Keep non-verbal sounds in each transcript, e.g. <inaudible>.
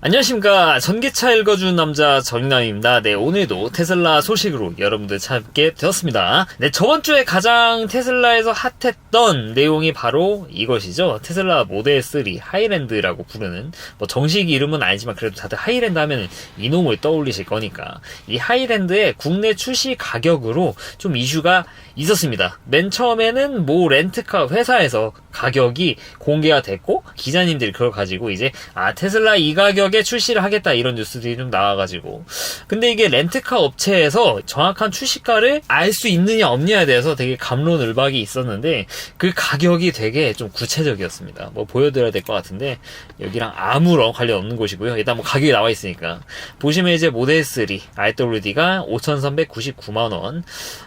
안녕하십니까. 전기차 읽어주는 남자 정남입니다. 네, 오늘도 테슬라 소식으로 여러분들 찾게 되었습니다. 네, 저번주에 가장 테슬라에서 핫했던 내용이 바로 이것이죠. 테슬라 모델 3 하이랜드라고 부르는, 뭐 정식 이름은 아니지만 그래도 다들 하이랜드 하면 이놈을 떠올리실 거니까. 이 하이랜드의 국내 출시 가격으로 좀 이슈가 있었습니다. 맨 처음에는 모 렌트카 회사에서 가격이 공개가 됐고, 기자님들이 그걸 가지고 이제, 아, 테슬라 이 가격 가격에 출시를 하겠다 이런 뉴스들이 좀 나와가지고 근데 이게 렌트카 업체에서 정확한 출시가를 알 수 있느냐 없느냐에 대해서 되게 감론을박이 있었는데 그 가격이 되게 좀 구체적이었습니다. 뭐 보여드려야 될 것 같은데 여기랑 아무런 관련 없는 곳이고요. 일단 뭐 가격이 나와 있으니까 보시면 이제 모델 3 RWD가 5,399만 원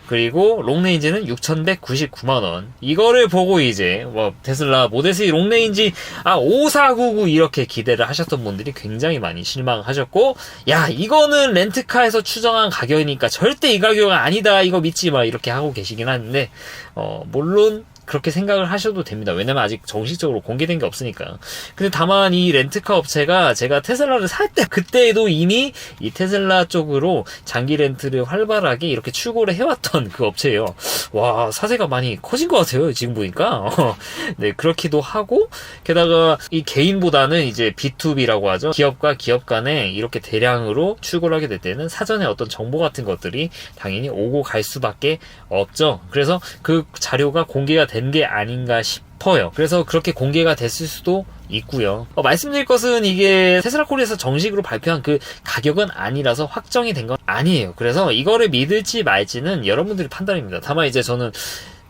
그리고 롱레인 지는 6,199만 원. 이거를 보고 이제 뭐 테슬라 모델 3 롱레인지 아 5499 이렇게 기대를 하셨던 분들이 굉장히 많이 실망하셨고 야 이거는 렌트카에서 추정한 가격이니까 절대 이 가격은 아니다 이거 믿지 마 이렇게 하고 계시긴 하는데 어 물론 그렇게 생각을 하셔도 됩니다. 왜냐면 아직 정식적으로 공개된 게 없으니까. 근데 다만 이 렌트카 업체가 제가 테슬라를 살 때 그때에도 이미 이 테슬라 쪽으로 장기 렌트를 활발하게 이렇게 출고를 해왔던 그 업체예요. 와 사세가 많이 커진 것 같아요. 지금 보니까. <laughs> 네 그렇기도 하고 게다가 이 개인보다는 이제 B2B라고 하죠. 기업과 기업 간에 이렇게 대량으로 출고를 하게 될 때는 사전에 어떤 정보 같은 것들이 당연히 오고 갈 수밖에 없죠. 그래서 그 자료가 공개가 된 게 아닌가 싶어요. 그래서 그렇게 공개가 됐을 수도 있고요. 어, 말씀드릴 것은 이게 테슬라 코리에서 정식으로 발표한 그 가격은 아니라서 확정이 된 건 아니에요. 그래서 이거를 믿을지 말지는 여러분들이 판단입니다. 다만 이제 저는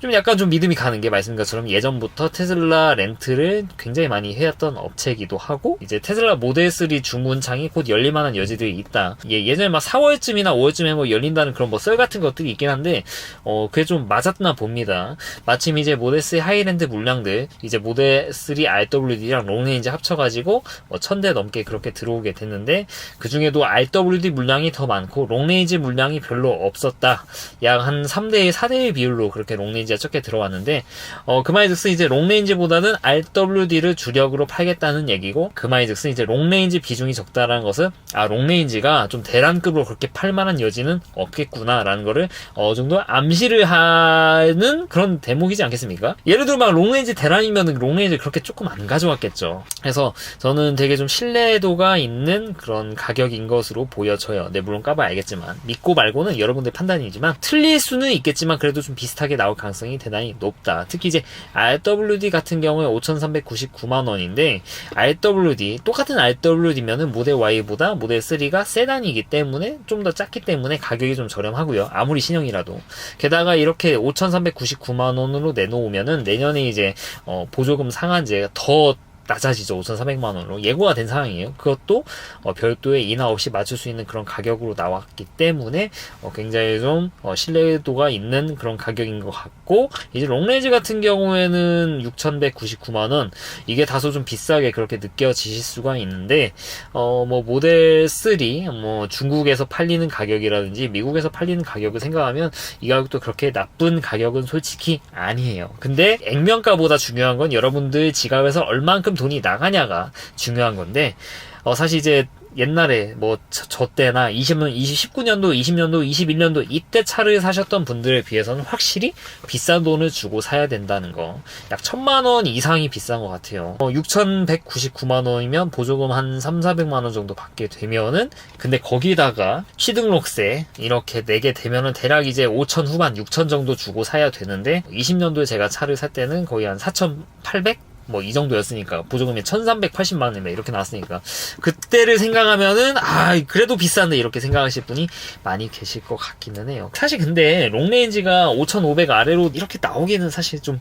좀 약간 좀 믿음이 가는 게 말씀드린 것처럼 예전부터 테슬라 렌트를 굉장히 많이 해왔던 업체이기도 하고 이제 테슬라 모델 3 주문창이 곧 열릴 만한 여지들이 있다. 예, 예전에 막 4월쯤이나 5월쯤에 뭐 열린다는 그런 뭐 썰 같은 것들이 있긴 한데 어 그게 좀 맞았나 봅니다. 마침 이제 모델 3 하이랜드 물량들 이제 모델 3 RWD랑 롱레인지 합쳐가지고 뭐 1000대 넘게 그렇게 들어오게 됐는데 그 중에도 RWD 물량이 더 많고 롱레인지 물량이 별로 없었다. 약 한 3대1, 4대1 비율로 그렇게 롱레인지 롱레인지가 적게 들어왔는데 어, 그말즉슨 이제 롱레인지보다는 RWD를 주력으로 팔겠다는 얘기고 그말즉슨 이제 롱레인지 비중이 적다라는 것은 아 롱레인지가 좀 대란급으로 그렇게 팔만한 여지는 없겠구나라는 거를 어느 정도 암시를 하는 그런 대목이지 않겠습니까? 예를 들어 막 롱레인지 대란이면 롱레인지 그렇게 조금 안 가져왔겠죠. 그래서 저는 되게 좀 신뢰도가 있는 그런 가격인 것으로 보여져요. 네 물론 까봐 알겠지만 믿고 말고는 여러분들 판단이지만 틀릴 수는 있겠지만 그래도 좀 비슷하게 나올 가능성이 가능성이 대단히 높다. 특히 이제 RWD 같은 경우에 5,399만 원인데 RWD 똑같은 RWD면은 모델 Y보다 모델 3가 세단이기 때문에 좀 더 작기 때문에 가격이 좀 저렴하고요. 아무리 신형이라도 게다가 이렇게 5,399만 원으로 내놓으면은 내년에 이제 어, 보조금 상한제가 더 낮아지죠. 5,400만 원으로 예고가 된 상황이에요. 그것도 어, 별도의 인하 없이 맞출 수 있는 그런 가격으로 나왔기 때문에 어, 굉장히 좀 어, 신뢰도가 있는 그런 가격인 것 같고 이제 롱레인지 같은 경우에는 6,199만 원 이게 다소 좀 비싸게 그렇게 느껴지실 수가 있는데 어, 뭐 모델 3, 뭐 중국에서 팔리는 가격이라든지 미국에서 팔리는 가격을 생각하면 이 가격도 그렇게 나쁜 가격은 솔직히 아니에요. 근데 액면가보다 중요한 건 여러분들 지갑에서 얼만큼 돈이 나가냐가 중요한 건데 어, 사실 이제 옛날에 뭐 저 때나 20년, 19년도, 20년도, 21년도 이때 차를 사셨던 분들에 비해서는 확실히 비싼 돈을 주고 사야 된다는 거. 약 천만 원 이상이 비싼 것 같아요. 어, 6,199만 원이면 보조금 한 3, 400만 원 정도 받게 되면은 근데 거기다가 취등록세 이렇게 내게 되면은 대략 이제 5천 후반, 6천 정도 주고 사야 되는데 20년도에 제가 차를 살 때는 거의 한 4,800? 뭐 이 정도였으니까. 보조금이 1380만 원이면 이렇게 나왔으니까. 그때를 생각하면은 아 그래도 비싼데 이렇게 생각하실 분이 많이 계실 것 같기는 해요. 사실 근데 롱레인지가 5500 아래로 이렇게 나오기는 사실 좀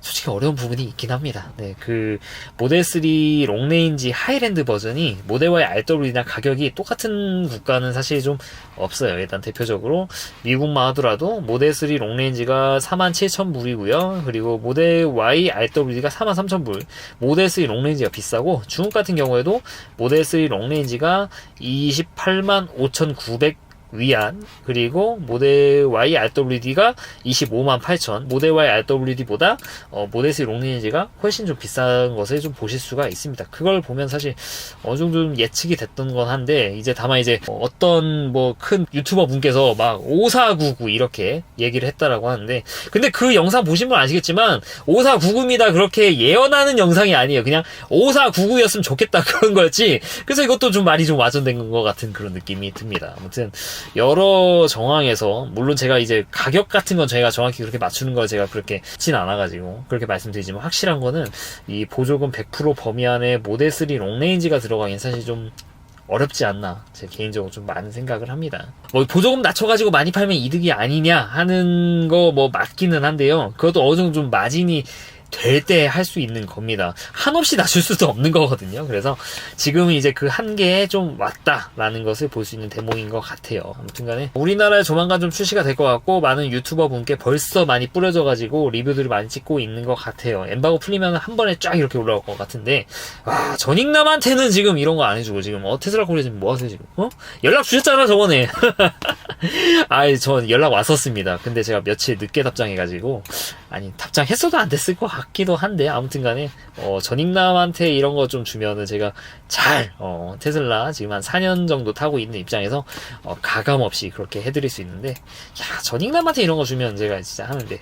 솔직히 어려운 부분이 있긴 합니다. 네그 모델 3 롱레인지 하이랜드 버전이 모델 Y RW나 가격이 똑같은 국가는 사실 좀 없어요. 일단 대표적으로 미국만 하더라도 모델 3 롱레인지가 47,000불이고요. 그리고 모델 Y RW가 43,000 3,000불. 모델 3 롱레인지가 비싸고 중국 같은 경우에도 모델 3 롱레인지가 28만 5,900 위안 그리고 모델 Y RWD가 25만 8천 모델 Y RWD보다 어, 모델 3 롱레인지가 훨씬 좀 비싼 것을 좀 보실 수가 있습니다. 그걸 보면 사실 어느 정도 좀 예측이 됐던 건 한데 이제 다만 이제 어떤 뭐 큰 유튜버 분께서 막 5499 이렇게 얘기를 했다라고 하는데 근데 그 영상 보신 분 아시겠지만 5499입니다 그렇게 예언하는 영상이 아니에요. 그냥 5499였으면 좋겠다 <laughs> 그런 거였지. 그래서 이것도 좀 말이 좀 와전된 것 같은 그런 느낌이 듭니다. 아무튼 여러 정황에서 물론 제가 이제 가격 같은 건 저희가 정확히 그렇게 맞추는 걸 제가 그렇게 진 않아가지고 그렇게 말씀드리지만 확실한 거는 이 보조금 100% 범위 안에 모델 3 롱레인지가 들어가긴 사실 좀 어렵지 않나 제 개인적으로 좀 많은 생각을 합니다. 뭐 보조금 낮춰가지고 많이 팔면 이득이 아니냐 하는 거 뭐 맞기는 한데요. 그것도 어느 정도 좀 마진이 될 때 할 수 있는 겁니다. 한없이 낮출 수도 없는 거거든요. 그래서 지금은 이제 그 한계에 좀 왔다라는 것을 볼 수 있는 대목인 것 같아요. 아무튼간에 우리나라에 조만간 좀 출시가 될 것 같고 많은 유튜버 분께 벌써 많이 뿌려져가지고 리뷰들을 많이 찍고 있는 것 같아요. 엠바고 풀리면 한 번에 쫙 이렇게 올라올 것 같은데 와 전익남한테는 지금 이런 거 안 해주고 지금 어 테슬라 코리아 지금 뭐 하세요 지금 어 연락 주셨잖아 저번에 <laughs> 아이 전 연락 왔었습니다. 근데 제가 며칠 늦게 답장해가지고 아니 답장했어도 안 됐을 것 같 기도 한데 아무튼간에 어, 전익남한테 이런 거 좀 주면은 제가 잘 어, 테슬라 지금 한 4년 정도 타고 있는 입장에서 어, 가감 없이 그렇게 해드릴 수 있는데 야 전익남한테 이런 거 주면 제가 진짜 하는데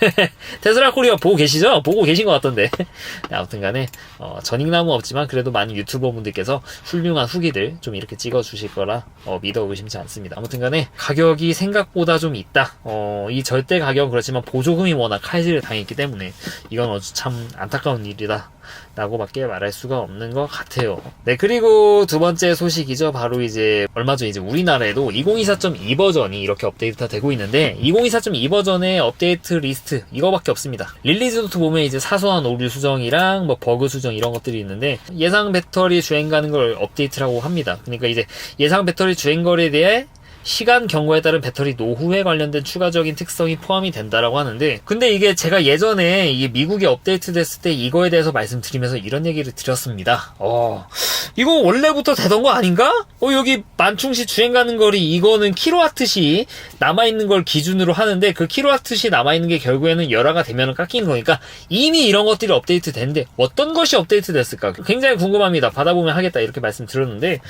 <laughs> 테슬라 코리아 보고 계시죠? 보고 계신 것 같던데. <laughs> 네, 아무튼 간에, 어, 전익나무 없지만 그래도 많은 유튜버 분들께서 훌륭한 후기들 좀 이렇게 찍어 주실 거라, 어, 믿어 의심치 않습니다. 아무튼 간에, 가격이 생각보다 좀 있다. 어, 이 절대 가격은 그렇지만 보조금이 워낙 칼질을 당했기 때문에, 이건 아주 참 안타까운 일이다. 라고밖에 말할 수가 없는 것 같아요. 네, 그리고 두 번째 소식이죠. 바로 이제 얼마 전 이제 우리나라에도 2024.2 버전이 이렇게 업데이트가 되고 있는데 2024.2 버전의 업데이트 리스트 이거밖에 없습니다. 릴리즈 노트 보면 이제 사소한 오류 수정이랑 뭐 버그 수정 이런 것들이 있는데 예상 배터리 주행 가는 걸 업데이트라고 합니다. 그러니까 이제 예상 배터리 주행 거리에 대해 시간 경과에 따른 배터리 노후에 관련된 추가적인 특성이 포함이 된다라고 하는데 근데 이게 제가 예전에 이게 미국에 업데이트 됐을 때 이거에 대해서 말씀드리면서 이런 얘기를 드렸습니다. 어 이거 원래부터 되던 거 아닌가? 어 여기 만충시 주행 가는 거리 이거는 킬로와트시 남아 있는 걸 기준으로 하는데 그 킬로와트시 남아 있는 게 결국에는 열화가 되면은 깎이는 거니까 이미 이런 것들이 업데이트 됐는데 어떤 것이 업데이트 됐을까? 굉장히 궁금합니다. 받아보면 하겠다 이렇게 말씀드렸는데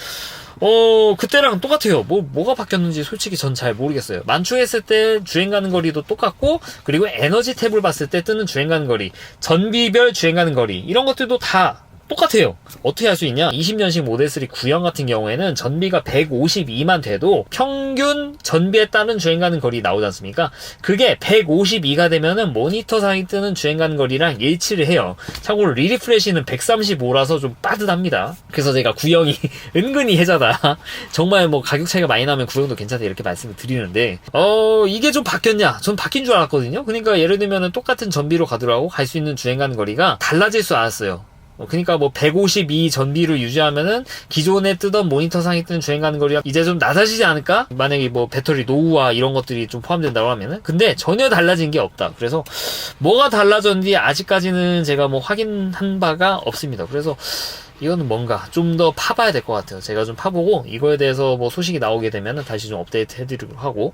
어, 그때랑 똑같아요. 뭐, 뭐가 바뀌었는지 솔직히 전 잘 모르겠어요. 만충했을 때 주행 가는 거리도 똑같고, 그리고 에너지 탭을 봤을 때 뜨는 주행 가는 거리, 전비별 주행 가는 거리, 이런 것들도 다 똑같아요. 어떻게 할 수 있냐? 20년식 모델 3 구형 같은 경우에는 전비가 152만 돼도 평균 전비에 따른 주행 가는 거리 나오지 않습니까? 그게 152가 되면은 모니터 상에 뜨는 주행 가는 거리랑 일치를 해요. 참고로 리리프레시는 135라서 좀 빠듯합니다. 그래서 제가 구형이 <laughs> 은근히 해자다. 정말 뭐 가격 차이가 많이 나면 구형도 괜찮다 이렇게 말씀을 드리는데 어 이게 좀 바뀌었냐? 전 바뀐 줄 알았거든요. 그러니까 예를 들면은 똑같은 전비로 가더라고 갈 수 있는 주행 가는 거리가 달라질 줄 알았어요. 어, 그러니까 뭐 152 전비를 유지하면은 기존에 뜨던 모니터상에 뜨는 주행 가는 거리가 이제 좀 낮아지지 않을까? 만약에 뭐 배터리 노후와 이런 것들이 좀 포함된다고 하면은 근데 전혀 달라진 게 없다. 그래서 뭐가 달라졌는지 아직까지는 제가 뭐 확인한 바가 없습니다. 그래서 이거는 뭔가 좀 더 파봐야 될 것 같아요. 제가 좀 파보고 이거에 대해서 뭐 소식이 나오게 되면 다시 좀 업데이트 해드리고 하고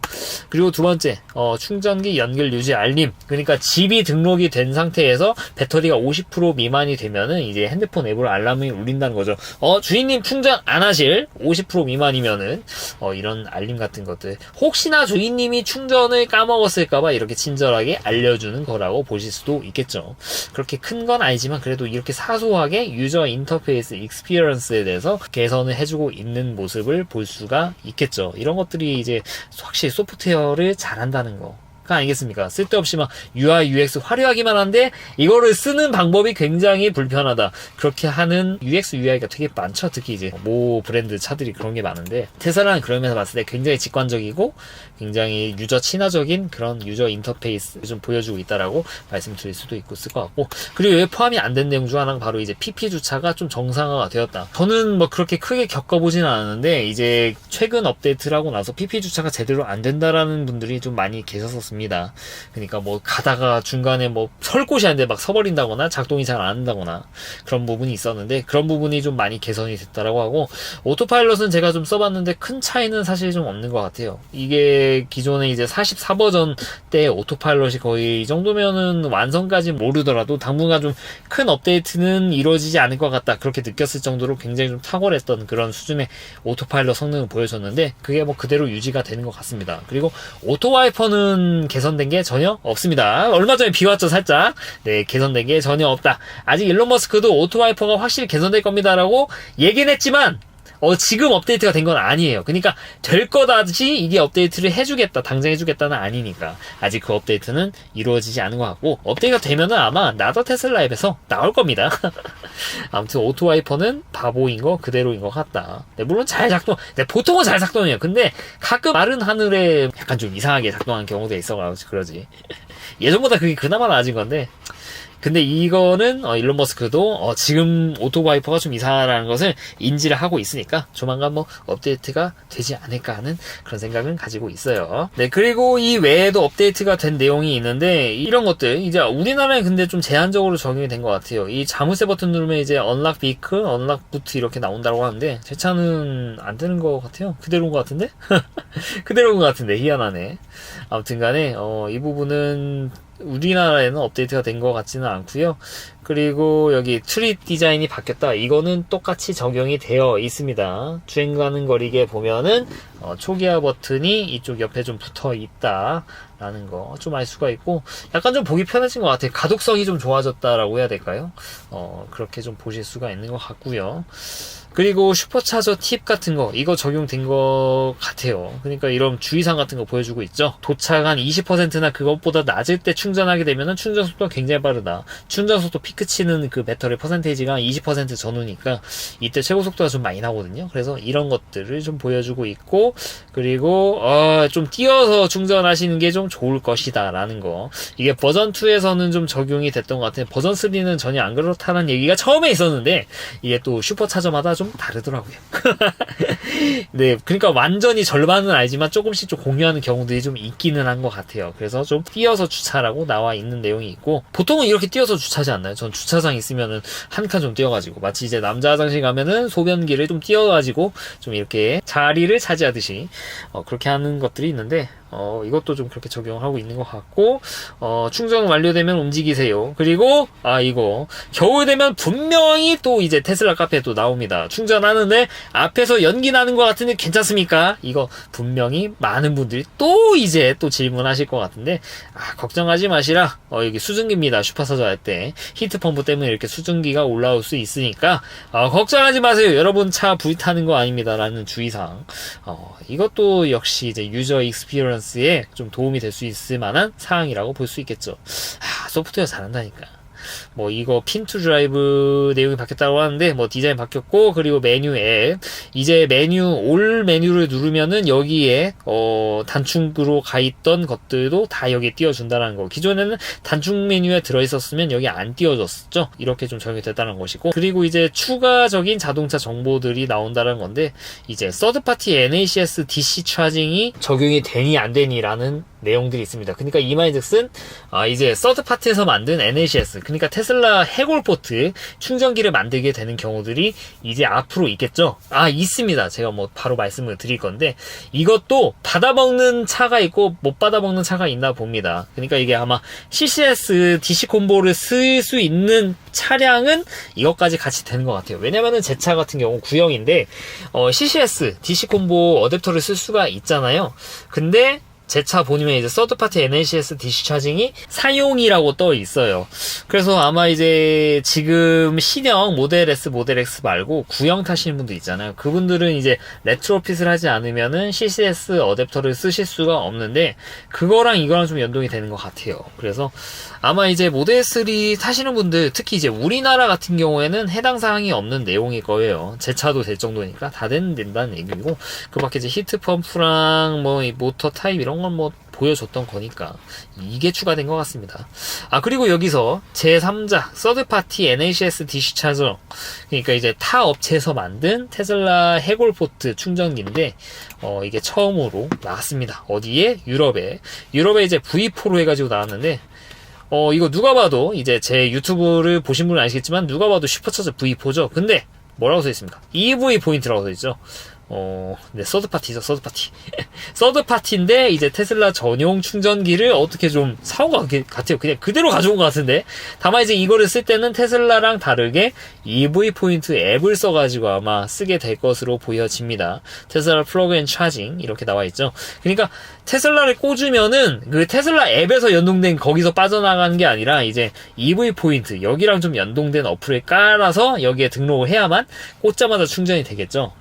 그리고 두 번째 어, 충전기 연결 유지 알림 그러니까 집이 등록이 된 상태에서 배터리가 50% 미만이 되면은 이제 핸드폰 앱으로 알람이 울린다는 거죠. 어 주인님 충전 안 하실 50% 미만이면은 어, 이런 알림 같은 것들 혹시나 주인님이 충전을 까먹었을까봐 이렇게 친절하게 알려주는 거라고 보실 수도 있겠죠. 그렇게 큰 건 아니지만 그래도 이렇게 사소하게 유저 인터페이스 익스피리언스에 대해서 개선을 해주고 있는 모습을 볼 수가 있겠죠. 이런 것들이 이제 확실히 소프트웨어를 잘한다는 거. 가 아니겠습니까? 쓸데없이 막 UI, UX 화려하기만 한데 이거를 쓰는 방법이 굉장히 불편하다. 그렇게 하는 UX, UI가 되게 많죠. 특히 이제 모 브랜드 차들이 그런 게 많은데 테슬라는 그러면서 봤을 때 굉장히 직관적이고 굉장히 유저 친화적인 그런 유저 인터페이스를 좀 보여주고 있다라고 말씀드릴 수도 있고 있을 것 같고 그리고 왜 포함이 안 된 내용 중 하나가 바로 이제 PP 주차가 좀 정상화가 되었다. 저는 뭐 그렇게 크게 겪어보지는 않았는데 이제 최근 업데이트를 하고 나서 PP 주차가 제대로 안 된다라는 분들이 좀 많이 계셨었습니다. 됩니다. 그러니까 뭐 가다가 중간에 뭐 설 곳이 아닌데 막 서버린다거나 작동이 잘 안 한다거나 그런 부분이 있었는데 그런 부분이 좀 많이 개선이 됐다라고 하고 오토파일럿은 제가 좀 써봤는데 큰 차이는 사실 좀 없는 것 같아요. 이게 기존에 이제 44버전 때 오토파일럿이 거의 이 정도면은 완성까지 모르더라도 당분간 좀 큰 업데이트는 이루어지지 않을 것 같다 그렇게 느꼈을 정도로 굉장히 좀 탁월했던 그런 수준의 오토파일럿 성능을 보여줬는데 그게 뭐 그대로 유지가 되는 것 같습니다. 그리고 오토와이퍼는 개선된 게 전혀 없습니다. 얼마 전에 비 왔죠 살짝. 네 개선된 게 전혀 없다. 아직 일론 머스크도 오토와이퍼가 확실히 개선될 겁니다라고 얘기는 했지만 어, 지금 업데이트가 된 건 아니에요. 그러니까 될 거다지 이게 업데이트를 해주겠다, 당장 해주겠다는 아니니까 아직 그 업데이트는 이루어지지 않은 것 같고 업데이트가 되면은 아마 나더 테슬라 앱에서 나올 겁니다. <laughs> 아무튼 오토와이퍼는 바보인 거 그대로인 것 같다. 네, 물론 잘 작동, 네, 보통은 잘 작동해요. 근데 가끔 마른 하늘에 약간 좀 이상하게 작동하는 경우도 있어가지고 그러지. <laughs> 예전보다 그게 그나마 나아진 건데 근데 이거는 어, 일론 머스크도 어, 지금 오토바이퍼가 좀 이상하다는 것을 인지를 하고 있으니까 조만간 뭐 업데이트가 되지 않을까 하는 그런 생각은 가지고 있어요. 네 그리고 이 외에도 업데이트가 된 내용이 있는데 이런 것들 이제 우리나라에 근데 좀 제한적으로 적용이 된 것 같아요. 이 자물쇠 버튼 누르면 이제 언락 비클, 언락 부트 이렇게 나온다고 하는데 제 차는 안 되는 것 같아요. 그대로인 것 같은데? <laughs> 그대로인 것 같은데 희한하네. 아무튼간에 어, 이 부분은 우리나라에는 업데이트가 된 것 같지는 않고요. 그리고 여기 트리 디자인이 바뀌었다. 이거는 똑같이 적용이 되어 있습니다. 주행 가는 거리게 보면은 어, 초기화 버튼이 이쪽 옆에 좀 붙어 있다. 라는 거 좀 알 수가 있고 약간 좀 보기 편해진 것 같아요. 가독성이 좀 좋아졌다라고 해야 될까요? 어, 그렇게 좀 보실 수가 있는 것 같고요. 그리고 슈퍼차저 팁 같은 거 이거 적용된 것 같아요. 그러니까 이런 주의사항 같은 거 보여주고 있죠. 도착 한 20%나 그것보다 낮을 때 충전하게 되면 충전 속도가 굉장히 빠르다. 충전 속도 피크 치는 그 배터리 퍼센테이지가 20% 전후니까 이때 최고 속도가 좀 많이 나거든요. 그래서 이런 것들을 좀 보여주고 있고 그리고 어, 좀 뛰어서 충전하시는 게 좀 좋을 것이다라는 거. 이게 버전 2에서는 좀 적용이 됐던 것 같아요. 버전 3는 전혀 안 그렇다는 얘기가 처음에 있었는데 이게 또 슈퍼차저마다 좀 다르더라고요. <laughs> 네, 그러니까 완전히 절반은 알지만 조금씩 좀 공유하는 경우들이 좀 있기는 한 것 같아요. 그래서 좀 뛰어서 주차라고 나와 있는 내용이 있고 보통은 이렇게 뛰어서 주차하지 않나요? 전 주차장 있으면은 한 칸좀 뛰어가지고 마치 이제 남자 화장실 가면은 소변기를 좀 뛰어가지고 좀 이렇게 자리를 차지하듯이 어, 그렇게 하는 것들이 있는데 어, 이것도 좀 그렇게 적용하고 있는 것 같고, 어, 충전 완료되면 움직이세요. 그리고, 아, 이거, 겨울 되면 분명히 또 이제 테슬라 카페에 또 나옵니다. 충전하는데 앞에서 연기 나는 것 같은데 괜찮습니까? 이거 분명히 많은 분들이 또 이제 또 질문하실 것 같은데, 아, 걱정하지 마시라. 어, 여기 수증기입니다. 슈퍼사저 할 때. 히트 펌프 때문에 이렇게 수증기가 올라올 수 있으니까, 어, 걱정하지 마세요. 여러분 차 불타는 거 아닙니다. 라는 주의사항. 어, 이것도 역시 이제 유저 익스피리언스 밸런스에 좀 도움이 될 수 있을 만한 사항이라고 볼 수 있겠죠. 아, 소프트웨어 잘한다니까. 뭐 이거 핀 투 드라이브 내용이 바뀌었다고 하는데 뭐 디자인 바뀌었고 그리고 메뉴 앱. 이제 메뉴 올 메뉴를 누르면은 여기에 어 단축으로 가 있던 것들도 다 여기에 띄워준다는 거. 기존에는 단축 메뉴에 들어 있었으면 여기 안 띄워졌었죠? 이렇게 좀 적용이 됐다는 것이고. 그리고 이제 추가적인 자동차 정보들이 나온다는 건데 이제 서드 파티 NACS DC 차징이 적용이 되니 안 되니라는 내용들이 있습니다. 그러니까 이 말즉슨 아 이제 서드 파트에서 만든 NACS 그러니까 테슬라 해골 포트 충전기를 만들게 되는 경우들이 이제 앞으로 있겠죠. 아 있습니다. 제가 뭐 바로 말씀을 드릴 건데 이것도 받아먹는 차가 있고 못 받아먹는 차가 있나 봅니다. 그러니까 이게 아마 CCS DC 콤보를 쓸 수 있는 차량은 이것까지 같이 되는 것 같아요. 왜냐면은 제 차 같은 경우 구형인데 어, CCS DC 콤보 어댑터를 쓸 수가 있잖아요. 근데 제 차 보니면 이제 서드파티 NACS DC 차징이 사용이라고 떠 있어요. 그래서 아마 이제 지금 신형 모델 S, 모델 X 말고 구형 타시는 분도 있잖아요. 그분들은 이제 레트로핏을 하지 않으면은 CCS 어댑터를 쓰실 수가 없는데 그거랑 이거랑 좀 연동이 되는 것 같아요. 그래서 아마 이제 모델 3 타시는 분들 특히 이제 우리나라 같은 경우에는 해당 사항이 없는 내용일 거예요. 제 차도 될 정도니까 다 된다는 얘기고 그 밖에 이제 히트 펌프랑 뭐 모터 타입 이런 이런 건 뭐 보여줬던 거니까 이게 추가된 것 같습니다. 아 그리고 여기서 제3자 서드파티 NACS DC 차저 그러니까 이제 타 업체에서 만든 테슬라 해골포트 충전기인데 어 이게 처음으로 나왔습니다. 어디에? 유럽에 유럽에 이제 V4로 해가지고 나왔는데 어 이거 누가 봐도 이제 제 유튜브를 보신 분은 아시겠지만 누가 봐도 슈퍼차저 V4죠. 근데 뭐라고 써 있습니까? EV 포인트라고 써 있죠. 어, 네, 서드파티죠, 서드파티. <laughs> 서드파티인데, 이제 테슬라 전용 충전기를 어떻게 좀 사온 것 같아요. 그냥 그대로 가져온 것 같은데. 다만 이제 이거를 쓸 때는 테슬라랑 다르게 EV 포인트 앱을 써가지고 아마 쓰게 될 것으로 보여집니다. 테슬라 플러그 앤 차징, 이렇게 나와 있죠. 그러니까 테슬라를 꽂으면은 그 테슬라 앱에서 연동된 거기서 빠져나가는 게 아니라 이제 EV 포인트, 여기랑 좀 연동된 어플을 깔아서 여기에 등록을 해야만 꽂자마자 충전이 되겠죠.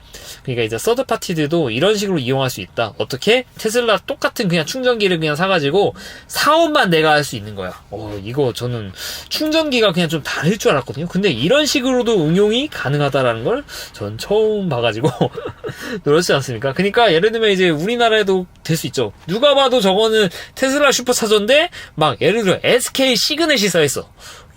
그러니까 이제 서드 파티들도 이런 식으로 이용할 수 있다. 어떻게? 테슬라 똑같은 그냥 충전기를 그냥 사가지고 사업만 내가 할 수 있는 거야. 어, 이거 저는 충전기가 그냥 좀 다를 줄 알았거든요. 근데 이런 식으로도 응용이 가능하다라는 걸 전 처음 봐가지고 <laughs> 그렇지 않습니까? 그러니까 예를 들면 이제 우리나라에도 될 수 있죠. 누가 봐도 저거는 테슬라 슈퍼차저인데 막 예를 들어 SK 시그넷이 써있어.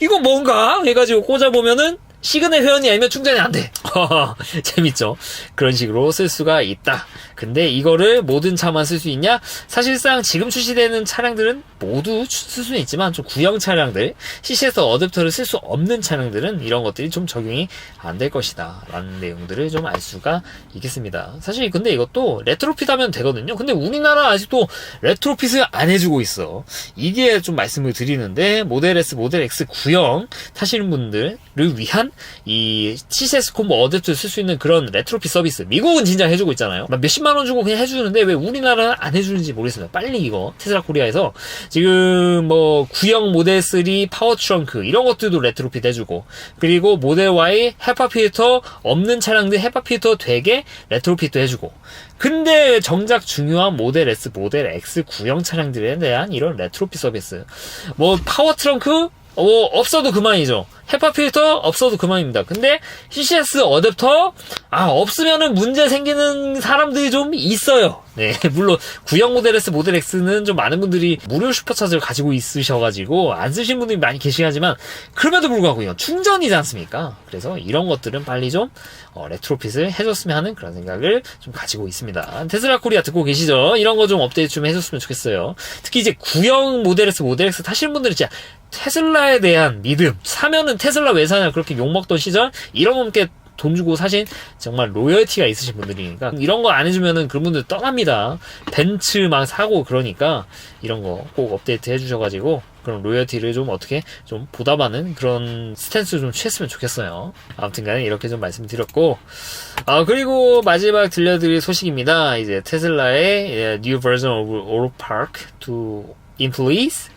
이거 뭔가 해가지고 꽂아보면은 시그널 회원이 아니면 충전이 안 돼. <laughs> 재밌죠? 그런 식으로 쓸 수가 있다. 근데 이거를 모든 차만 쓸 수 있냐? 사실상 지금 출시되는 차량들은 모두 쓸 수는 있지만 좀 구형 차량들, CC에서 어댑터를 쓸 수 없는 차량들은 이런 것들이 좀 적용이 안 될 것이다. 라는 내용들을 좀 알 수가 있겠습니다. 사실 근데 이것도 레트로핏 하면 되거든요. 근데 우리나라 아직도 레트로핏을 안 해주고 있어. 이게 좀 말씀을 드리는데 모델 S, 모델 X 구형 타시는 분들을 위한 이 CCS 콤보 어댑터를 쓸 수 있는 그런 레트로핏 서비스. 미국은 진짜 해주고 있잖아요. 막 몇십만 원 주고 그냥 해주는데 왜 우리나라는 안 해주는지 모르겠습니다. 빨리 이거 테슬라 코리아에서 지금 뭐 구형 모델 3 파워 트렁크 이런 것들도 레트로핏 해주고 그리고 모델 Y 헤파 필터 없는 차량들 헤파 필터 되게 레트로핏도 해주고 근데 정작 중요한 모델 S, 모델 X 구형 차량들에 대한 이런 레트로핏 서비스 뭐 파워 트렁크 어, 없어도 그만이죠. 헤파 필터 없어도 그만입니다. 근데 CCS 어댑터 아 없으면은 문제 생기는 사람들이 좀 있어요. 네, <laughs> 물론 구형 모델 S, 모델 X는 좀 많은 분들이 무료 슈퍼차저를 가지고 있으셔가지고 안 쓰신 분들이 많이 계시긴 하지만 그럼에도 불구하고요 충전이지 않습니까? 그래서 이런 것들은 빨리 좀 어, 레트로핏을 해줬으면 하는 그런 생각을 좀 가지고 있습니다. 테슬라 코리아 듣고 계시죠? 이런 거 좀 업데이트 좀 해줬으면 좋겠어요. 특히 이제 구형 모델 S, 모델 X 타시는 분들은 진짜 테슬라에 대한 믿음 사면은 테슬라 왜 사냐 그렇게 욕먹던 시절 이런 분께 돈 주고 사신 정말 로열티가 있으신 분들이니까 이런 거 안 해주면은 그런 분들 떠납니다. 벤츠 막 사고 그러니까 이런 거 꼭 업데이트 해주셔가지고 그런 로열티를 좀 어떻게 좀 보답하는 그런 스탠스 좀 취했으면 좋겠어요. 아무튼간에 이렇게 좀 말씀드렸고 아 그리고 마지막 들려드릴 소식입니다. 이제 테슬라의 version of Oro Park to employees?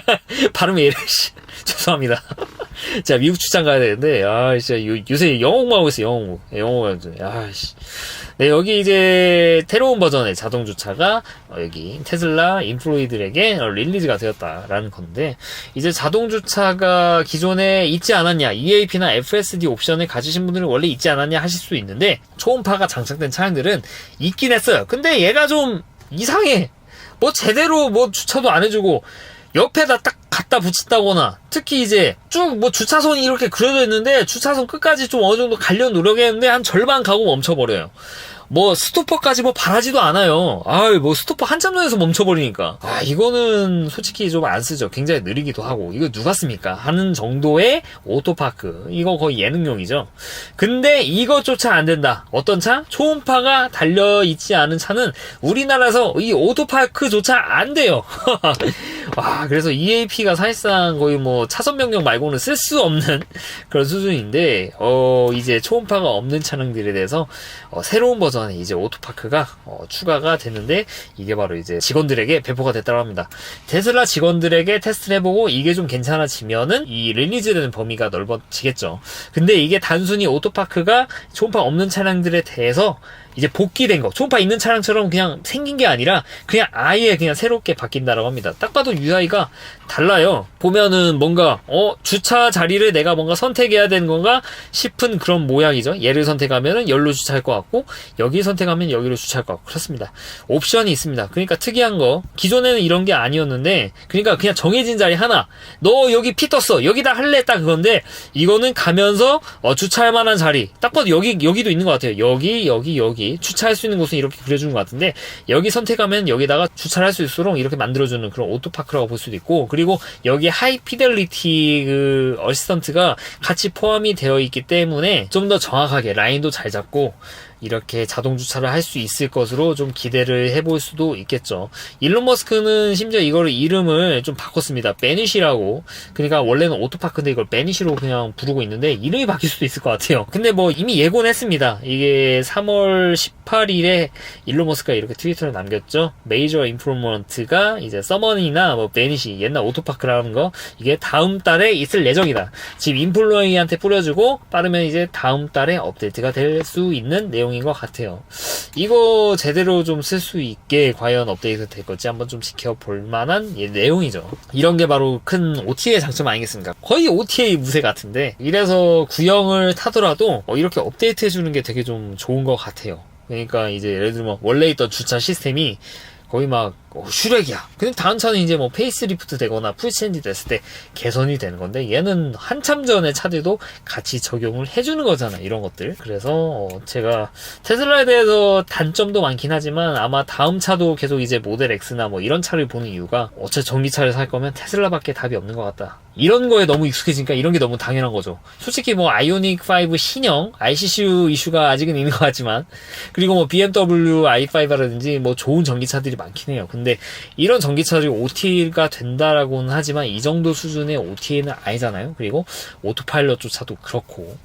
<laughs> 발음이 이래 씨. <laughs> 죄송합니다. <laughs> 자 미국 출장 가야 되는데 아 진짜 요, 요새 영어 공부하고 있어 요 영어 공부. 예, 영어 공부 아 씨. 네 여기 이제 새로운 버전의 자동 주차가 어, 여기 테슬라 인플로이들에게 어, 릴리즈가 되었다라는 건데 이제 자동 주차가 기존에 있지 않았냐 EAP나 FSD 옵션을 가지신 분들은 원래 있지 않았냐 하실 수 있는데 초음파가 장착된 차량들은 있긴 했어요. 근데 얘가 좀 이상해 뭐 제대로 뭐 주차도 안 해주고 옆에다 딱 갖다 붙인다거나 특히 이제 쭉 뭐 주차선이 이렇게 그려져 있는데 주차선 끝까지 좀 어느 정도 가려 노력했는데 한 절반 가고 멈춰버려요. 뭐 스토퍼까지 뭐 바라지도 않아요. 아유 뭐 스토퍼 한참 전에서 멈춰버리니까 아 이거는 솔직히 좀 안 쓰죠. 굉장히 느리기도 하고 이거 누가 씁니까? 하는 정도의 오토파크 이거 거의 예능용이죠. 근데 이것조차 안 된다. 어떤 차? 초음파가 달려 있지 않은 차는 우리나라에서 이 오토파크조차 안 돼요. <laughs> 와 그래서 EAP가 사실상 거의 뭐 차선 변경 말고는 쓸 수 없는 그런 수준인데 어 이제 초음파가 없는 차량들에 대해서 어, 새로운 버전 의 이제 오토파크가 어, 추가가 됐는데 이게 바로 이제 직원들에게 배포가 됐다고 합니다. 테슬라 직원들에게 테스트를 해보고 이게 좀 괜찮아지면은 이 릴리즈되는 범위가 넓어지겠죠. 근데 이게 단순히 오토파크가 초음파 없는 차량들에 대해서 이제 복귀된 거, 초음파 있는 차량처럼 그냥 생긴 게 아니라 그냥 아예 그냥 새롭게 바뀐다라고 합니다. 딱 봐도 UI가 달라요. 보면은 뭔가 어 주차 자리를 내가 뭔가 선택해야 되는 건가 싶은 그런 모양이죠. 얘를 선택하면은 열로 주차할 것 같고 여기 선택하면 여기로 주차할 것 같고 그렇습니다. 옵션이 있습니다. 그러니까 특이한 거 기존에는 이런 게 아니었는데 그러니까 그냥 정해진 자리 하나 너 여기 피 떴어 여기다 할래 딱 그건데 이거는 가면서 어, 주차할 만한 자리 딱 봐도 여기 여기도 있는 것 같아요. 여기 여기 여기 주차할 수 있는 곳은 이렇게 그려주는 것 같은데 여기 선택하면 여기다가 주차를 할 수 있도록 이렇게 만들어주는 그런 오토파크라고 볼 수도 있고 그리고 여기 하이 피델리티 그 어시스턴트가 같이 포함이 되어 있기 때문에 좀 더 정확하게 라인도 잘 잡고 이렇게 자동 주차를 할 수 있을 것으로 좀 기대를 해볼 수도 있겠죠. 일론 머스크는 심지어 이거를 이름을 좀 바꿨습니다. 베니시라고. 그러니까 원래는 오토파크인데 이걸 베니시로 그냥 부르고 있는데 이름이 바뀔 수도 있을 것 같아요. 근데 뭐 이미 예고는 했습니다. 이게 3월 18일에 일론 머스크가 이렇게 트위터를 남겼죠. 메이저 인프로먼트가 이제 서머니나 뭐 베니시 옛날 오토파크라는 거 이게 다음 달에 있을 예정이다. 지금 인플루언이한테 뿌려주고 빠르면 이제 다음 달에 업데이트가 될 수 있는 내용 인 것 같아요. 이거 제대로 좀 쓸 수 있게 과연 업데이트 될 건지 한번 좀 지켜볼 만한 예, 내용이죠. 이런 게 바로 큰 OTA의 장점 아니겠습니까? 거의 OTA 무새 같은데 이래서 구형을 타더라도 어, 이렇게 업데이트 해주는 게 되게 좀 좋은 것 같아요. 그러니까 이제 예를 들면 원래 있던 주차 시스템이 거의 막 어, 슈렉이야. 근데 다음 차는 이제 뭐 페이스리프트 되거나 풀체인지 됐을 때 개선이 되는 건데 얘는 한참 전에 차들도 같이 적용을 해주는 거잖아 이런 것들. 그래서 어, 제가 테슬라에 대해서 단점도 많긴 하지만 아마 다음 차도 계속 이제 모델 X나 뭐 이런 차를 보는 이유가 어차피 전기차를 살 거면 테슬라밖에 답이 없는 것 같다. 이런 거에 너무 익숙해지니까 이런 게 너무 당연한 거죠. 솔직히 뭐 아이오닉 5 신형 ICCU 이슈가 아직은 있는 것 같지만 그리고 뭐 BMW i5라든지 뭐 좋은 전기차들이 많긴 해요. 근데 이런 전기차들이 OTA가 된다라고는 하지만 이 정도 수준의 OTA는 아니잖아요. 그리고 오토파일럿조차도 그렇고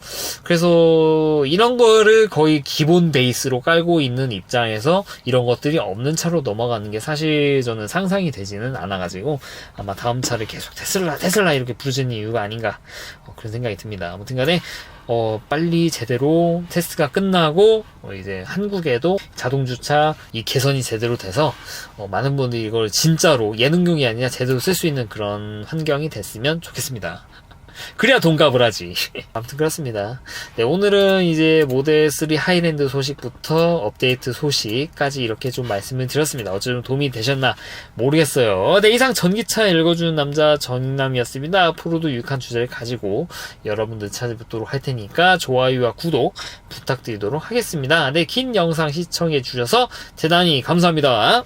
그래서 이런 거를 거의 기본 베이스로 깔고 있는 입장에서 이런 것들이 없는 차로 넘어가는 게 사실 저는 상상이 되지는 않아가지고 아마 다음 차를 계속 테슬라 테슬라 이렇게 부르는 이유가 아닌가 어, 그런 생각이 듭니다. 아무튼 간에 어, 빨리 제대로 테스트가 끝나고, 어, 이제 한국에도 자동주차 이 개선이 제대로 돼서, 어, 많은 분들이 이걸 진짜로 예능용이 아니라 제대로 쓸 수 있는 그런 환경이 됐으면 좋겠습니다. 그래야 돈값을 하지. <laughs> 아무튼 그렇습니다. 네, 오늘은 이제 모델 3 하이랜드 소식부터 업데이트 소식까지 이렇게 좀 말씀을 드렸습니다. 어쩌면 도움이 되셨나 모르겠어요. 네, 이상 전기차 읽어주는 남자 정남이었습니다. 앞으로도 유익한 주제를 가지고 여러분들 찾아뵙도록 할 테니까 좋아요와 구독 부탁드리도록 하겠습니다. 네, 긴 영상 시청해 주셔서 대단히 감사합니다.